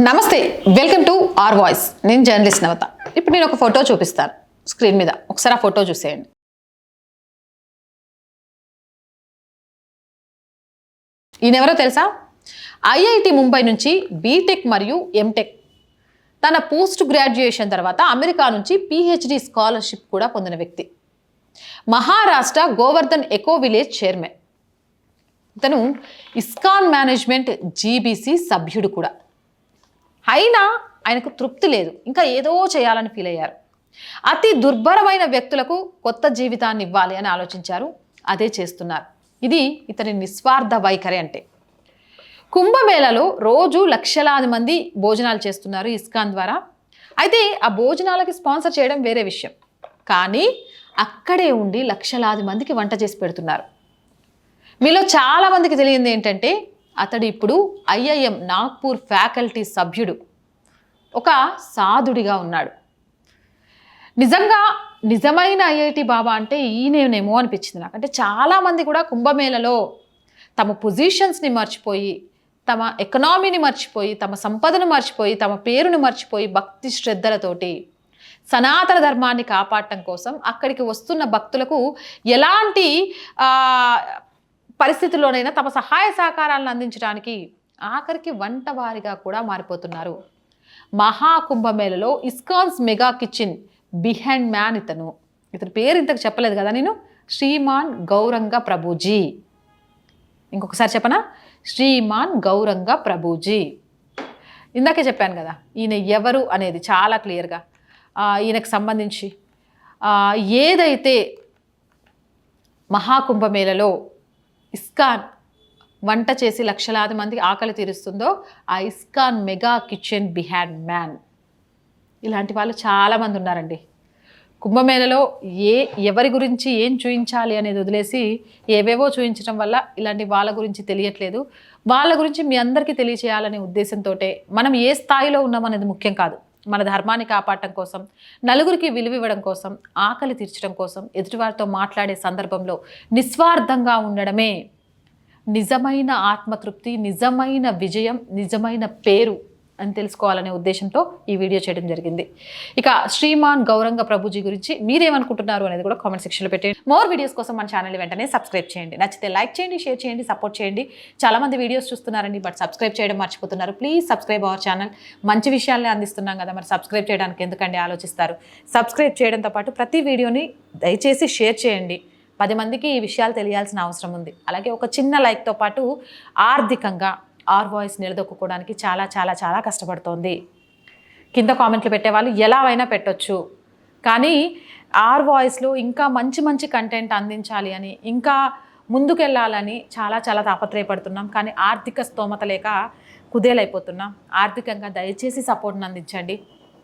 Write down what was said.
నమస్తే welcome to R voice. నేను journalist నవత. ఇప్పుడు నేను ఒక ఫోటో చూపిస్తాను. స్క్రీన్ మీద. ఒకసారి ఆ ఫోటో చూసేయండి. ఈయనెవరో తెలుసా? ఐఐటి ముంబై నుంచి బీటెక్ మరియు ఎంటెక్. తన పోస్ట్ గ్రాడ్యుయేషన్ తర్వాత అమెరికా నుంచి పిహెచ్డి స్కాలర్షిప్ కూడా పొందిన వ్యక్తి. Maharashtra Govardhan eco village chairman. ఇతను ఇస్కాన్ మేనేజ్మెంట్ జీబీసీ సభ్యుడు కూడా. అయినా ఆయనకు తృప్తి లేదు. ఇంకా ఏదో చేయాలని ఫీల్ అయ్యారు. అతి దుర్భరమైన వ్యక్తులకు కొత్త జీవితాన్ని ఇవ్వాలి అని ఆలోచించారు. అదే చేస్తున్నారు. ఇది ఇతని నిస్వార్థ వైఖరి అంటే. కుంభమేళలో రోజు లక్షలాది మంది భోజనాలు చేస్తున్నారు ఇస్కాన్ ద్వారా. అయితే ఆ భోజనాలకి స్పాన్సర్ చేయడం వేరే విషయం. కానీ అక్కడే ఉండి లక్షలాది మందికి వంట చేసి పెడుతున్నారు. మీలో చాలామందికి తెలియంది ఏంటంటే అతడు ఇప్పుడు ఐఐఎం నాగ్పూర్ ఫ్యాకల్టీ సభ్యుడు. ఒక సాధుడిగా ఉన్నాడు. నిజంగా నిజమైన ఐఐటి బాబా అంటే ఈయనేమో అనిపించింది నాకు. అంటే చాలామంది కూడా కుంభమేళలో తమ పొజిషన్స్ని మర్చిపోయి తమ ఎకనామీని మర్చిపోయి తమ సంపదను మర్చిపోయి తమ పేరును మర్చిపోయి భక్తి శ్రద్ధలతోటి సనాతన ధర్మాన్ని కాపాడటం కోసం అక్కడికి వస్తున్న భక్తులకు ఎలాంటి పరిస్థితుల్లోనైనా తమ సహాయ సహకారాలను అందించడానికి ఆఖరికి వంటవారిగా కూడా మారిపోతున్నారు. మహాకుంభమేళలో ISKCON's mega kitchen behind man ఇతను. ఇతని పేరు ఇంతకు చెప్పలేదు కదా నేను? శ్రీమాన్ గౌరంగ ప్రభుజీ. ఇంకొకసారి చెప్పనా? శ్రీమాన్ గౌరంగ ప్రభుజీ. ఇందాకే చెప్పాను కదా ఈయన ఎవరు అనేది చాలా క్లియర్గా. ఈయనకు సంబంధించి ఏదైతే మహాకుంభమేళలో ఇస్కాన్ వంట చేసి లక్షలాది మంది ఆకలి తీరుస్తుందో ఆ ISKCON mega kitchen behind man. ఇలాంటి వాళ్ళు చాలామంది ఉన్నారండి. కుంభమేళలో ఏ ఎవరి గురించి ఏం చూయించాలి అనేది వదిలేసి ఏవేవో చూయించడం వల్ల ఇలాంటి వాళ్ళ గురించి తెలియట్లేదు. వాళ్ళ గురించి మీ అందరికీ తెలియచేయాలనే ఉద్దేశంతో మనం ఏ స్థాయిలో ఉన్నామనేది ముఖ్యం కాదు. మన ధర్మాన్ని కాపాడటం కోసం నలుగురికి విలువ ఇవ్వడం కోసం ఆకలి తీర్చడం కోసం ఎదుటివారితో మాట్లాడే సందర్భంలో నిస్వార్థంగా ఉండడమే నిజమైన ఆత్మతృప్తి నిజమైన విజయం నిజమైన పేరు అని తెలుసుకోవాలనే ఉద్దేశంతో ఈ వీడియో చేయడం జరిగింది. ఇక శ్రీమాన్ గౌరంగ ప్రభుజీ గురించి మీరేమనుకుంటున్నారు అనేది కూడా కామెంట్ సెక్షన్లో పెట్టండి మోర్ వీడియోస్ కోసం మన ఛానల్ వెంటనే సబ్స్క్రైబ్ చేయండి. నచ్చితే లైక్ చేయండి షేర్ చేయండి సపోర్ట్ చేయండి. చాలామంది వీడియోస్ చూస్తున్నారండి బట్ సబ్స్క్రైబ్ చేయడం మర్చిపోతున్నారు. ప్లీజ్ సబ్స్క్రైబ్ అవర్ ఛానల్ మంచి విషయాలనే అందిస్తున్నాం కదా మరి సబ్స్క్రైబ్ చేయడానికి ఎందుకండి ఆలోచిస్తారు? సబ్స్క్రైబ్ చేయడంతో పాటు ప్రతి వీడియోని దయచేసి షేర్ చేయండి. పది మందికి ఈ విషయాలు తెలియాల్సిన అవసరం ఉంది. అలాగే ఒక చిన్న లైక్తో పాటు ఆర్థికంగా ఆర్ వాయిస్ నిలదొక్కుకోవడానికి చాలా చాలా చాలా కష్టపడుతోంది. కింద కామెంట్లు పెట్టేవాళ్ళు ఎలా అయినా పెట్టొచ్చు. కానీ ఆర్ వాయిస్లో ఇంకా మంచి మంచి కంటెంట్ అందించాలి అని ఇంకా ముందుకెళ్ళాలని చాలా చాలా తాపత్రయపడుతున్నాం. కానీ ఆర్థిక స్తోమత లేక కుదేలైపోతున్నాం. ఆర్థికంగా దయచేసి సపోర్ట్ని అందించండి.